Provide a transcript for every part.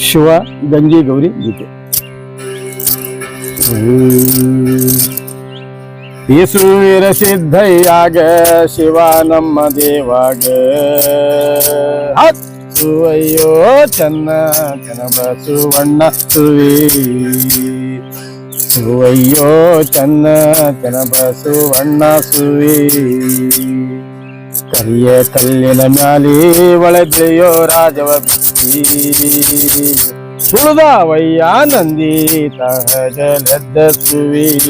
ಶಿವ ಗಂಗೆ ಗೌರಿ ಗೀತೆ ಯೇಸುವೀರ ಸಿದ್ಧಯ್ಯಾಗ ಶಿವ ನಮ್ಮ ದೇವಾಗ ಸುವಯ್ಯೋ ಚನ್ನ ಚನ ಬಸವಣ್ಣ ಸುವಿ ಸುವಯ್ಯೋ ಚನ್ನ ಚನ ಬಸವಣ್ಣ ಸುವಿ. ಕರಿಯ ಕಲ್ಲಿನ ಮ್ಯಾಲಿ ಒಳಗೆಯೋ ರಾಜವ ಬಿತ್ತಿ. ಸುಳಿದವಯ್ಯ ನಂದಿ ತಹಜಲೆದ್ದ ಸುವಿ.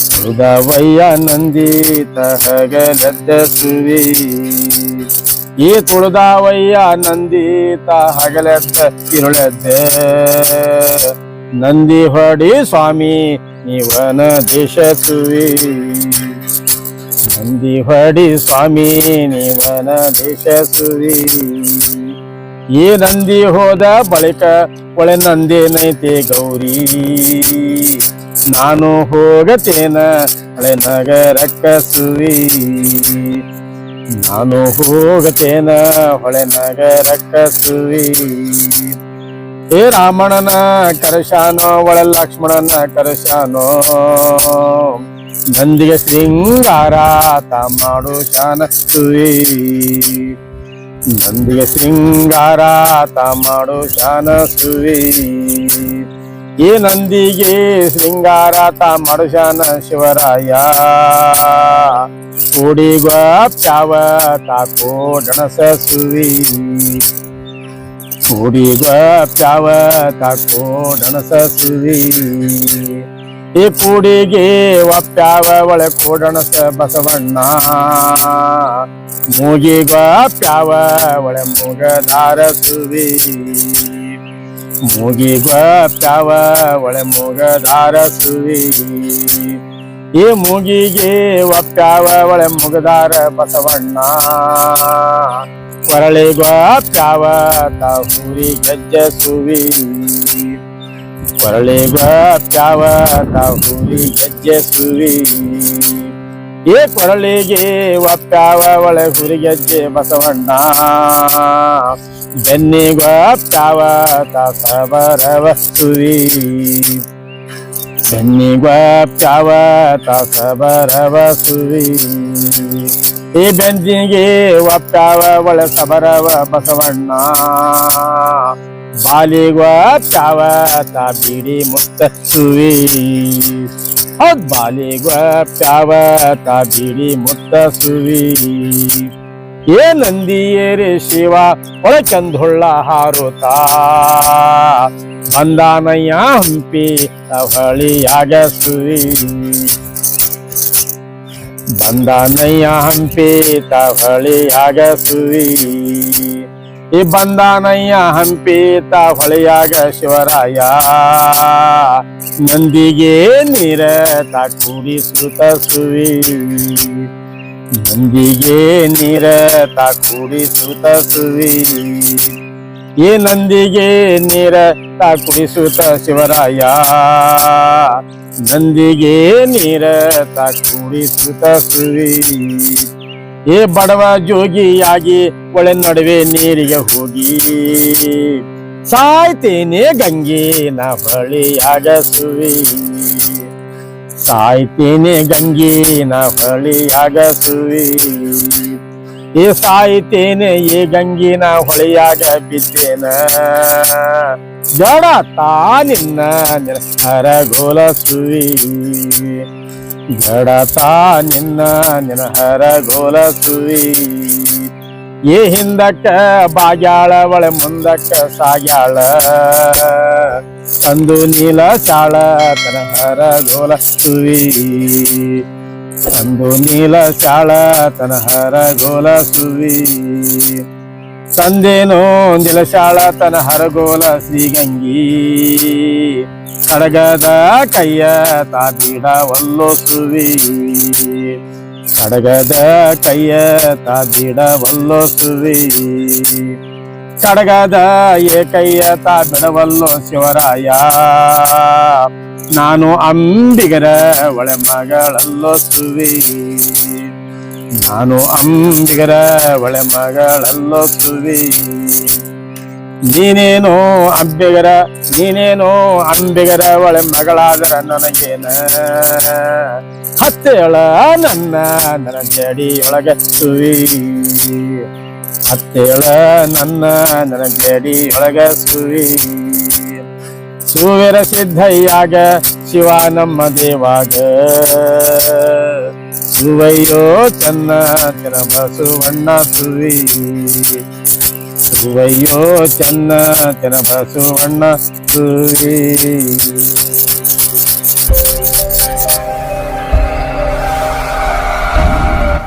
ಸುಳಿದವಯ್ಯ ನಂದಿ ತಹಗಲೆದ್ದ ಸುವಿ. ಈ ತುಳದಾವಯ್ಯ ನಂದಿ ಹಗಲೆತ್ತ ಇರುಳೆದ್ದೆ. ನಂದಿ ಹೊಡಿ ಸ್ವಾಮಿ, ನೀವನ ದೇಶಸುವಿ ನಂದಿ ಹೊಡಿ ಸ್ವಾಮಿ, ನೀವನ ದೇಶಸುವಿ ಈ ನಂದಿ ಹೋದ ಬಳಿಕ ಒಳೆ ನಂದೇನೈತೆ ಗೌರಿ. ನಾನು ಹೋಗತೇನ ಹಳೆ ನಗರಕ್ಕ ಸುವಿ ನಾನು ಹೋಗತೇನ ಹೊಳೆ ನಗರಕ್ಕ ಸುವಿ ಏ ರಾಮಣನ ಕರಶಾನೋ, ಒಳ ಲಕ್ಷ್ಮಣನ ಕರಶಾನೋ. ನಂದಿಗೆ ಶೃಂಗಾರ ಮಾಡು ಶಾನ ಸುವಿ ನಂದಿಗೆ ಶೃಂಗಾರ ಮಾಡು ಶಾನ ಸುವಿ ಈ ನಂದಿಗೆ ಶೃಂಗಾರ ಶಾನ ಶಿವರಾಯ. ಕೂಡಿ ಪ್ಯಾವ ತಾಕೋ ಡಣಸ ಸುವಿ ತಾಕೋ ಡಣಸ ಸುವಿ ಈ ಕೂಡಿಗೆ ಒಪ್ಪ್ಯಾವ ಒಳೆ ಕೋಡಣಸ ಬಸವಣ್ಣ. ಮೂಗಿಗ ಪ್ಯಾವ ಒಳೆ ಮೂಗದಾರ ಸುವಿ. ಮೂಗಿಗ ಬಪ್ಪಾವ ಒಳೆ ಮೂಗದಾರ ಸುವಿ ಈ ಮುಗಿಗೆ ಒಪ್ಪ್ಯಾವ ಒಳೆ ಮುಗದಾರ ಬಸವಣ್ಣ. ಕೊರಳಿಗ ಪ್ಯಾವ ತಾಹೂರಿ ಗಜ್ಜ ಸುವಿ ಕೊರಳಿಗ ಪ್ಯಾವ ತಾಹೂರಿ ಗಜ್ಜೆ ಸುವಿ ಏ ಕೊರಳಿಗೆ ಒಪ್ಪ್ಯಾವ ಒಳೆ ಹುರಿಗಜ್ಜೆ ಬಸವಣ್ಣ. ಬೆನ್ನಿಗ ಪ್ಯಾವ ತಾಸಬರವ ಸುವಿ ಬೆನ್ನಿಗ ಪ್ಯಾವ ತಾಸಬರವ ಸುವಿ ಈ ಬೆಂಜಿಗೆ ಒಪ್ಪ್ಯಾವ ಒಳೆ ಸಬರವ ಬಸವಣ್ಣ ಬಾಲಿಗ ಪ್ಯಾವ ತಾ ಬಿಡಿ ಮುತ್ತ ಸುವಿ ಹೌದ್ ಬಾಲಿಗ ಪ್ಯಾವ ತಾ ಬಿಡಿ ಮುತ್ತ ಸುವಿ ಏ ನಂದಿಯೇರಿ ಶಿವ ಒಳಚಂದುಳ್ಳ ಹಾರುತ. ಬಂದಾನಯ್ಯ ಹಂಪಿ, ತವಳಿಯಾಗ ಸುವಿ ಬಂದಾನಯ್ಯ ಹಂಪಿ, ತವಳಿಯಾಗ ಸುವಿ ಈ ಬಂದಾನಯ್ಯ ಹಂಪಿ, ತವಳಿಯಾಗ ಶಿವರಾಯ. ನಂದಿಗೆ ನೀರ ತಾ ಕೂಡಿಸುತ್ತ ನಂದಿಗೆ ನೀರ ತಾ ಕೂಡಿಸುತ್ತ ಸುವಿ. ಈ ನಂದಿಗೆ ನೀರ ತಾ ಕುಡಿಸುತ್ತ ಶಿವರಾಯ. ನಂದಿಗೆ ನೀರ ತಾ ಕುಡಿಸುತ್ತ ಸುವಿ. ಏ ಬಡವ ಜೋಗಿಯಾಗಿ ಒಳೆ ನಡುವೆ ನೀರಿಗೆ ಹೋಗಿ. ಸಾಯ್ತೇನೆ ಗಂಗೆ ನ ಹೊಳಿಯಾಗ ಸುವಿ. ಸಾಯ್ತೇನೆ ಗಂಗೀನ ಹೊಳಿಯಾಗಸುವಿ ಹೊಳಿಯಾಗ ಸುವಿ ಈ ಸಾಯ್ತೇನೆ ಏ ಗಂಗಿನ ಹೊಳಿಯಾಗ ಬಿದ್ದೇನ ಜಡ ತಾ ನಿನ್ನ ಹರಗೋಲ ಸುವಿ ಜಡತಾ ನಿನ್ನ ನಿನ ಹರಗೋಲ ಸುವಿ ಏ ಹಿಂದಕ್ಕ ಬಾಗ್ಯಾಳ ಒಳೆ ಮುಂದಕ್ಕ ಸಾಗ್ಯಾಳ. ತಂದು ನೀಲ ಶಾಳ ತನಹರ ಗೋಲ ಸುವಿ ಅಂದು ನೀಲ ಶಾಳ ತನಹರ ಹರಗೋಲ ಸುವಿ ತಂದೇನೋ ನಿಲಶಾಳ ತನ ಹರಗೋಲ ಶ್ರೀಗಂಗಿ ಕಡಗದ ಕೈಯ ತಾಬಿಡ ಒಲ್ಲೋ ಸುವಿ ಕಡಗದ ಕೈಯ ತಾಬಿಡ ಒಲ್ಲೋ ಸುವಿ ಕಡಗದ ಏಕಯ್ಯ ಕೈಯ ತಾ ಶಿವರಾಯ. ನಾನು ಅಂಬಿಗರ ಒಳೆ ಮಗಳಲ್ಲೋ ಸುವಿ. ನಾನು ಅಂಬಿಗರ ಒಳೆ ಮಗಳಲ್ಲೋ ಸುವಿ. ನೀನೇನು ಅಂಬಿಗರ ನೀನೇನು ಅಂಬಿಗರ ಒಳೆ ಮಗಳಾದರ ನನಗೇನ? ಹತ್ತೆಯೊಳ ನನ್ನ ನನ್ನ ಜಡಿಯೊಳಗೆ ಸುವಿ ಹತ್ತೇಳ ನನ್ನ ಜಡಿಯೊಳಗೆ ಸುವಿ ಸುವೀರ ಸಿದ್ಧಯ್ಯಾಗ ಶಿವ ನಮ್ಮ ದೇವಾಗ. ಸುವಯ್ಯೋ ಚನ್ನ ತಿರಮ ಸುವಣ್ಣ ಸುವಿ ಸುವಯ್ಯೋ ಚನ್ನ ತಿರಮ ಸುವಣ್ಣ ಸುವಿ